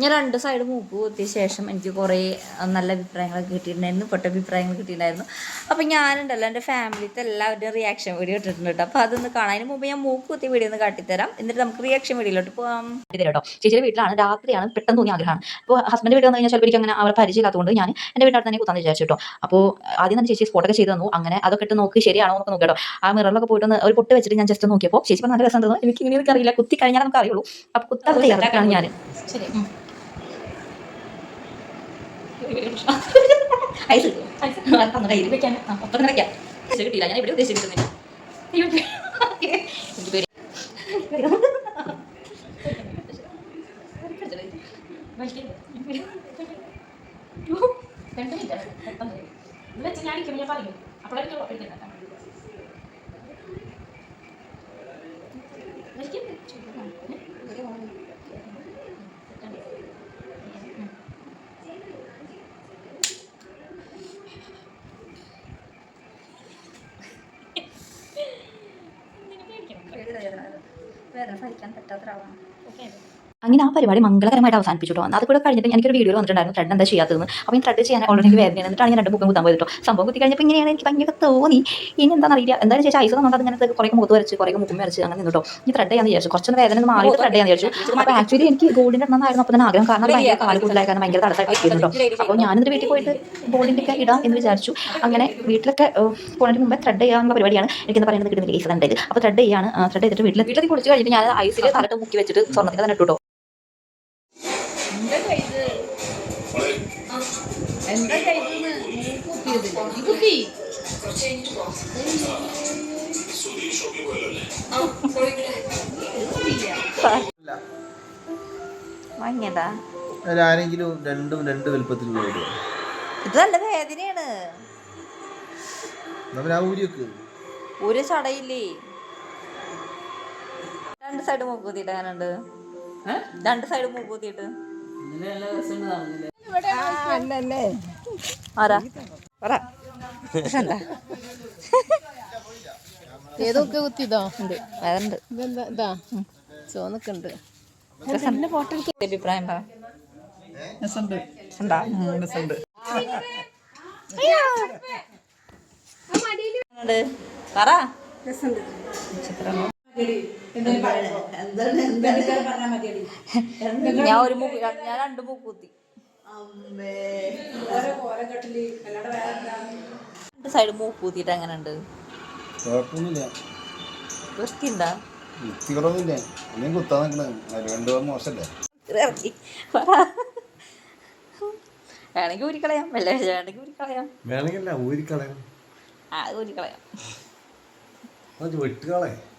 ഞാൻ രണ്ട് സൈഡ് മൂക്ക് കുത്തിയ ശേഷം എനിക്ക് കുറേ നല്ല അഭിപ്രായങ്ങളൊക്കെ കിട്ടിയിട്ടുണ്ടായിരുന്നു. പൊട്ട അഭിപ്രായങ്ങൾ കിട്ടിയിട്ടുണ്ടായിരുന്നു. അപ്പോൾ ഞാനുണ്ടല്ലോ എന്റെ ഫാമിലിത്തെ എല്ലാവരുടെയും റിയാക്ഷൻ വീഡിയോ ഇട്ടിട്ടുണ്ട് കേട്ടോ അപ്പോൾ അതൊന്ന് അതിന് മുമ്പ് ഞാൻ മൂക്ക് കുത്തി വീഡിയോ ഒന്ന് കാട്ടിത്തരാം. എന്നിട്ട് നമുക്ക് റിയാക്ഷൻ വീഡിയോയിലോട്ട് പോകാം കേട്ടോ ചേച്ചിയുടെ വീട്ടിലാണ് രാത്രിയാണ് പെട്ടെന്ന് തോന്നിയ ആഗ്രഹമാണ്. അപ്പോൾ ഹസ്ബൻഡ് വീട്ടിൽ വന്നു കഴിഞ്ഞാൽ ചിലപ്പോൾ എനിക്ക് അങ്ങനെ അവരെ പരിചയമില്ലാത്തതുകൊണ്ട് ഞാൻ എന്റെ വീട്ടിൽ തന്നെ കുത്താൻ വിചാരിച്ചു കേട്ടോ അപ്പോൾ ആദ്യം തന്നെ ചേച്ചി സ്പോട്ടൊക്കെ ചെയ്ത് തന്നു. അങ്ങനെ അതൊക്കെ ഇട്ട് നോക്കി ശരിയാണോ എന്നൊക്കെ നോക്കി കേട്ടോ ആ മിററിലൊക്കെ പോയിട്ട് ഒരു പൊട്ട് വെച്ചിട്ട് ഞാൻ ജസ്റ്റ് നോക്കിയപ്പോൾ ചേച്ചി നല്ല രസം തന്നു എനിക്ക് ഇങ്ങനെ അറിയില്ല കുത്തി കഴിഞ്ഞാൽ നമുക്ക് അറിയുള്ളൂ. അപ്പോൾ കുത്താൻ തയ്യാറാക്കാണ് ഞാൻ ശരി. ഐസ് തന്ന കയ്യിൽ വെക്കാൻ. ഒപ്പം നിറയ്ക്കാം ഐസ് കിട്ടിയില്ല. ഞാൻ ഇവിടെ ഉദ്ദേശിച്ചിരുന്നില്ല എനിക്ക് പേടി. രണ്ട് മിനിറ്റ് ഞാൻ പറയും. അപ്പോഴേക്കും വേദന സഹിക്കാൻ പറ്റാത്തൊരാളാണ് ഓക്കെ അങ്ങനെ ആ പരിപാടി മംഗളകരമായിട്ട് അവസാനിപ്പിച്ചു കേട്ടോ അത് കൂടെ കഴിഞ്ഞിട്ട് എനിക്കൊരു വീഡിയോ വന്നിട്ടുണ്ടായിരുന്നു. ത്രെഡ് എന്താ ചെയ്യാത്തതെന്ന്. അപ്പോൾ ഈ ത്രെഡ് ചെയ്യാൻ ഓൾറെഡി എനിക്ക് വേദന എന്നിട്ടാണ് ഞാൻ രണ്ട് ബുക്കും കുത്താൻ പോയത് കേട്ടോ. സംഭവം കുത്തി കഴിഞ്ഞപ്പോൾ ഇങ്ങനെയാണ് എനിക്ക് ഭയങ്കര തോന്നി. ഇനി എന്താണെന്ന് അറിയില്ല. എന്തായാലും ചേച്ചി ഐസ് തന്നോണ്ട് അതിങ്ങനെ കുറേ മുഖത്ത് വരച്ച് കുറേ മുഖം വരച്ച് അങ്ങനെ നിന്നു കേട്ടോ. ഈ ത്രെഡ് ചെയ്യാൻ വിചാരിച്ചു. കുറച്ചൊന്ന് വേദന ഒന്ന് മാറി ത്രെഡ് ചെയ്യാൻ വിചാരിച്ചു. അപ്പോൾ ആക്ച്വലി എനിക്ക് ഗോൾഡിന്റെ എണ്ണമെന്നായിരുന്നു അപ്പോൾ തന്നെ ആഗ്രഹം. കാരണം ഭയങ്കര കാൽ കൂടുതലായി കാരണം ഭയങ്കര തടസ്സമായിട്ട് ഇരിക്കുന്നുണ്ടോ അപ്പോൾ ഞാനിത് വീട്ടിൽ പോയിട്ട് ഗോൾഡിന്റെ ഒക്കെ ഇടാം എന്ന് വിചാരിച്ചു. അങ്ങനെ വീട്ടിലൊക്കെ പോകുന്നതിന് മുമ്പേ ത്രെഡ് ചെയ്യാനുള്ള പരിപാടിയാണ് എനിക്കെന്ന് പറയുന്നത് കിട്ടുന്നില്ല. കേസ് കണ്ടത് അപ്പോൾ ത്രെഡ് ചെയ്യാണ്. ത്രെഡ് ചെയ്തിട്ട് വീട്ടിൽ വീട്ടിൽ കുളിച്ച് കഴിഞ്ഞിട്ട് ഞാൻ ഐസിൽ തലട്ട് മുക്കി വെച്ചിട്ട് സ്വർണത്തിൽ തന്നെ ഇട്ടു എന്താ കയ്യിൽ കുത്തി വാങ്ങിയതാ ആരെങ്കിലും രണ്ടും രണ്ട് ഇത് നല്ല വേദനയാണ്. നമ്മൾ ആ ഊരി ഒരു ചടയില്ലേ? രണ്ട് സൈഡ് മൂക്ക് കുത്തിയിട്ട് രണ്ട് സൈഡ് മൂക്ക് ഏതൊക്കെ കുത്തിയതോ? ഉണ്ട്. ഇതെന്താ? ഇതാ. ചോന്നക്കുണ്ട് അഭിപ്രായം പറ? പറ. ഞാൻ ഒരു മൂക്ക് ഞാൻ രണ്ട് മൂക്ക് കുത്തി. രണ്ട് സൈഡ് മൂക്ക് കുത്തിയിട്ട് അങ്ങനെ ഉണ്ട്? വൃത്തിണ്ടാ വൃത്തികളൊന്നുമില്ല അല്ലെങ്കിൽ കുത്താൻ നിൽക്കണേ. രണ്ടു മോശമല്ലേ? ഇറക്കി വേണമെങ്കിൽ ഊരിക്കളയാം. വല്ല വേണമെങ്കിൽ ഊരിക്കളയാം. വേണമെങ്കില്ല ഊരിക്കളയാം. ആ ഊരിക്കളയാം. വെട്ടുകളെ.